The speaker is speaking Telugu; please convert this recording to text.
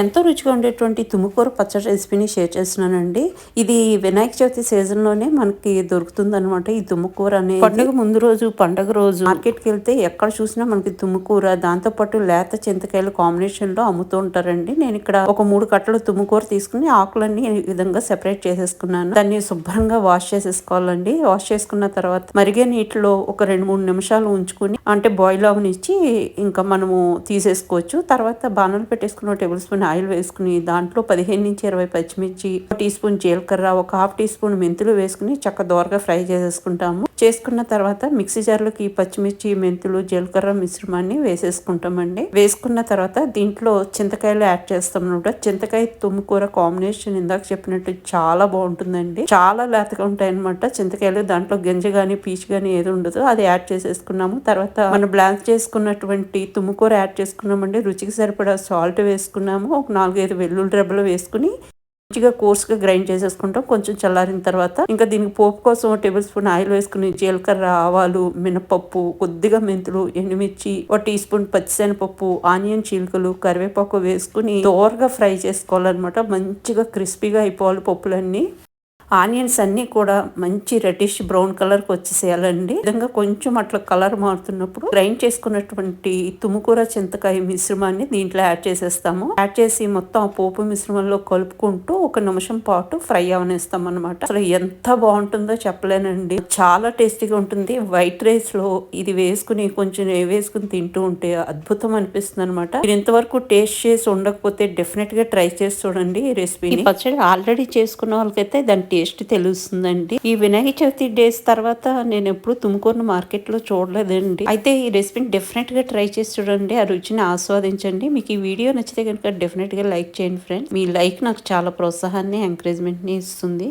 ఎంతో రుచిగా ఉండేటువంటి తుముకూర పచ్చడి రెసిపీని షేర్ చేస్తున్నానండి. ఇది వినాయక చవితి సీజన్లోనే మనకి దొరుకుతుంది అనమాట ఈ తుమ్మకూర అనే పండుగ ముందు రోజు పండుగ రోజు. మార్కెట్కి వెళ్తే ఎక్కడ చూసినా మనకి తుమ్మకూర దాంతో పాటు లేత చింతకాయల కాంబినేషన్లో అమ్ముతూ ఉంటారండి. నేను ఇక్కడ ఒక మూడు కట్టలు తుమ్మకూర తీసుకుని ఆకులన్నీ ఈ విధంగా సెపరేట్ చేసేసుకున్నాను. దాన్ని శుభ్రంగా వాష్ చేసేసుకోవాలండి. వాష్ చేసుకున్న తర్వాత మరిగే నీటిలో ఒక రెండు మూడు నిమిషాలు ఉంచుకుని అంటే బాయిల్ అవనిచ్చి ఇంకా మనము తీసేసుకోవచ్చు. తర్వాత బాణలు పెట్టేసుకున్న టేబుల్ స్పూన్ ఆయిల్ వేసుకుని దాంట్లో పదిహేను నుంచి ఇరవై పచ్చిమిర్చి ఒక టీ స్పూన్ జీలకర్ర ఒక హాఫ్ టీ స్పూన్ మెంతులు వేసుకుని చక్క దోరగా ఫ్రై చేసేసుకుంటాము. చేసుకున్న తర్వాత మిక్సీ జార్లోకి పచ్చిమిర్చి మెంతులు జీలకర్ర మిశ్రమాన్ని వేసేసుకుంటామండి. వేసుకున్న తర్వాత దీంట్లో చింతకాయలు యాడ్ చేస్తాం అనమాట. చింతకాయ తుమ్ముకూర కాంబినేషన్ ఇందాక చెప్పినట్టు చాలా బాగుంటుందండి. చాలా లేతగా ఉంటాయి అనమాట చింతకాయలు దాంట్లో గింజ కానీ పీచు కానీ ఏది ఉండదు. అది యాడ్ చేసేసుకున్నాము. తర్వాత మనం బ్లాన్స్ చేసుకున్నటువంటి తుమ్ముకూర యాడ్ చేసుకున్నామండి. రుచికి సరిపడా సాల్ట్ వేసుకున్నాము. ఒక నాలుగైదు వెల్లుల్లి రెబ్బలు వేసుకుని మంచిగా కోర్స్గా గ్రైండ్ చేసేసుకుంటాం. కొంచెం చల్లారిన తర్వాత ఇంకా దీనికి పోపు కోసం టేబుల్ స్పూన్ ఆయిల్ వేసుకుని జీలకర్ర ఆవాలు మినపప్పు కొద్దిగా మెంతులు ఎండుమిర్చి ఒక టీ స్పూన్ పచ్చిశనపప్పు ఆనియన్ చీలికలు కరివేపాకు వేసుకుని దోరగా ఫ్రై చేసుకోవాలన్నమాట. మంచిగా క్రిస్పీగా అయిపోవాలి పప్పులన్నీ. ఆనియన్స్ అన్నీ కూడా మంచి రెడ్డిష్ బ్రౌన్ కలర్కి వచ్చేసేయాలండి. విధంగా కొంచెం అట్లా కలర్ మారుతున్నప్పుడు గ్రైండ్ చేసుకున్నటువంటి తుముకూర చింతకాయ మిశ్రమాన్ని దీంట్లో యాడ్ చేసేస్తాము. యాడ్ చేసి మొత్తం ఆ పోపు మిశ్రమంలో కలుపుకుంటూ ఒక నిమిషం పాటు ఫ్రై అవనేస్తాం అనమాట అసలు ఎంత బాగుంటుందో చెప్పలేనండి. చాలా టేస్టీగా ఉంటుంది. వైట్ రైస్లో ఇది వేసుకుని కొంచెం వేసుకుని తింటూ ఉంటే అద్భుతం అనిపిస్తుంది అనమాట మీరు ఇంతవరకు టేస్ట్ చేసి ఉండకపోతే డెఫినెట్గా ట్రై చేసి చూడండి ఈ రెసిపీ పచ్చడి ఆల్రెడీ చేసుకున్న వాళ్ళకైతే దాని టేస్ట్ తెలుస్తుందండి. ఈ వినాయక చవితి డేస్ తర్వాత నేను ఎప్పుడు తుమ్ముకూరును మార్కెట్లో చూడలేదండి. అయితే ఈ రెసిపీని డెఫినెట్గా ట్రై చేసి చూడండి. ఆ రుచిని ఆస్వాదించండి. మీకు ఈ వీడియో నచ్చితే కనుక డెఫినెట్గా లైక్ చేయండి ఫ్రెండ్స్ మీ లైక్ నాకు చాలా ప్రోత్సాహాన్ని ఎంకరేజ్మెంట్ని ఇస్తుంది.